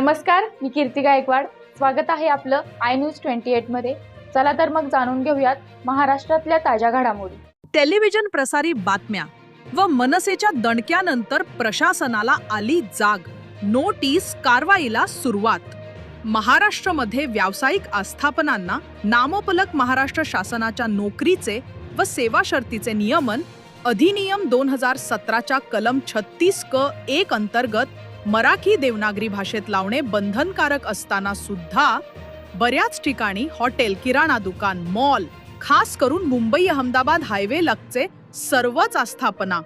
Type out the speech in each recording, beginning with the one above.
नमस्कार मी कीर्ती गायकवाड. स्वागत आहे आपलं आय न्यूज ट्वेंटी मध्ये. चला तर मग जाणून घेऊयात महाराष्ट्रातल्या ताज्या घडामोडी. टेलिव्हिजन प्रसारित बातम्या. व मनसेच्या दणक्यानंतर प्रशासनाला आली जाग. नोटीस कारवाईला सुरुवात. महाराष्ट्रामध्ये व्यावसायिक आस्थापनांना नामोपलक महाराष्ट्र शासनाच्या नोकरीचे व सेवा शर्तीचे नियमन अधिनियम दोन हजार सतराच्या कलम छत्तीस क एक अंतर्गत मराठी देवनागरी भाषेत लावणे बंधनकारक असताना सुद्धा बऱ्याच ठिकाणी हॉटेल किराणा दुकान मॉल खास करून मुंबई अहमदाबाद हायवे लगचे सर्वच आस्थापना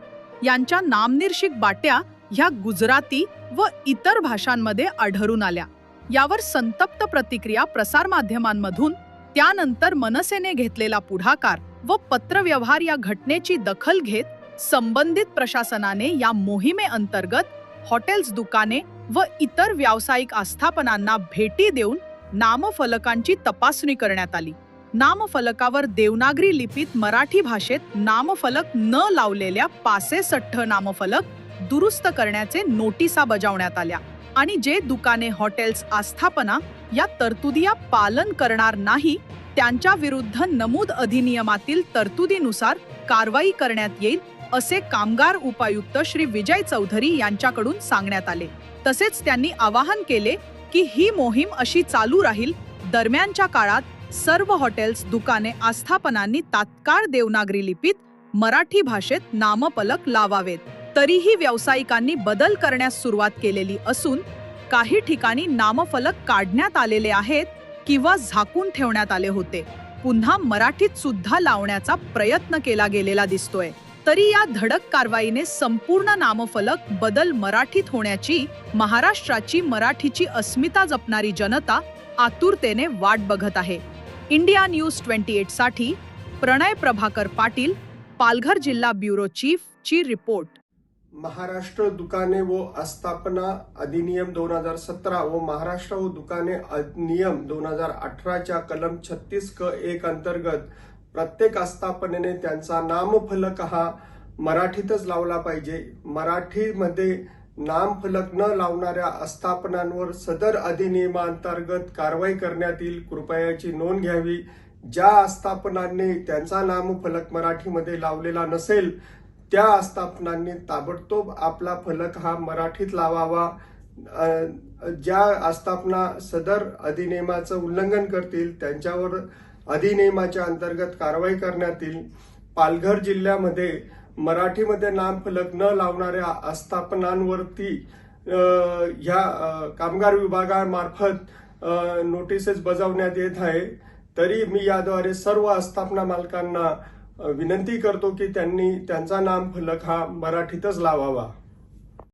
यांच्या नामनिर्शिक बाट्या ह्या गुजराती व इतर भाषांमध्ये आढळून आल्या. यावर संतप्त प्रतिक्रिया प्रसारमाध्यमांमधून त्यानंतर मनसेने घेतलेला पुढाकार व पत्रव्यवहार या घटनेची दखल घेत संबंधित प्रशासनाने या मोहिमेअंतर्गत हॉटेल्स दुकाने व इतर व्यावसायिक आस्थापनांना भेटी देऊन नामफलकांची तपासणी करण्यात आली. नामफलकावर देवनागरी लिपीत मराठी भाषेत नामफलक न लावलेल्या पासेसठ्ठ नामफलक दुरुस्त करण्याचे नोटिसा बजावण्यात आल्या आणि जे दुकाने हॉटेल्स आस्थापना या तरतुदिया पालन करणार नाही त्यांच्या विरुद्ध नमूद अधिनियमातील तरतुदीनुसार कारवाई करण्यात येईल असे कामगार उपायुक्त श्री विजय चौधरी यांच्याकडून सांगण्यात आले. तसेच त्यांनी आवाहन केले की ही मोहीम अशी चालू राहील. दरम्यानच्या काळात सर्व हॉटेल्स दुकाने आस्थापनांनी तात्काळ देवनागरी लिपीत मराठी भाषेत नामफलक लावावेत. तरीही व्यावसायिकांनी बदल करण्यास सुरुवात केलेली असून काही ठिकाणी नामफलक काढण्यात आलेले आहेत किंवा झाकून ठेवण्यात आले होते. पुन्हा मराठीत सुद्धा लावण्याचा प्रयत्न केला गेलेला दिसतोय. तरी या धडक कारवाईने संपूर्ण नामफलक बदल मराठीत होण्याची महाराष्ट्राची मराठीची अस्मिता जपणारी जनता आतुरतेने वाट बघत आहे. इंडिया न्यूज ट्वेंटी एटसाठी प्रणय प्रभाकर पाटील पालघर जिल्हा ब्युरो चीफ ची रिपोर्ट. महाराष्ट्र दुकाने व आस्थापना अधिनियम दोन हजार सतरा व महाराष्ट्र व दुकाने अधिनियम दोन हजार अठराच्या कलम छत्तीस क एक अंतर्गत प्रत्येक आस्थापनेने त्यांचा नामफलक हा मराठीतच लावला पाहिजे. मराठीमध्ये नामफलक न लावणाऱ्या आस्थापनांवर सदर अधिनियमांतर्गत कारवाई करण्यात येईल. कृपयाची नोंद घ्यावी. ज्या आस्थापनांनी त्यांचा नामफलक मराठीमध्ये लावलेला नसेल त्या आस्थापनांनी ताबडतोब आपला फलक हा मराठीत लावावा. ज्या आस्थापना सदर अधिनियमाचं उल्लंघन करतील त्यांच्यावर अधिनियमाच्या अंतर्गत कारवाई करण्यात येईल पालघर जिल्ह्यामध्ये मराठीमध्ये नामफलक न लावणाऱ्या आस्थापनांवरती ह्या कामगार विभागामार्फत नोटिसेस बजावण्यात येत आहे. तरी मी याद्वारे सर्व आस्थापना मालकांना विनंती करतो की त्यांनी त्यांचा नाम फलक हा मराठीतच लावावा.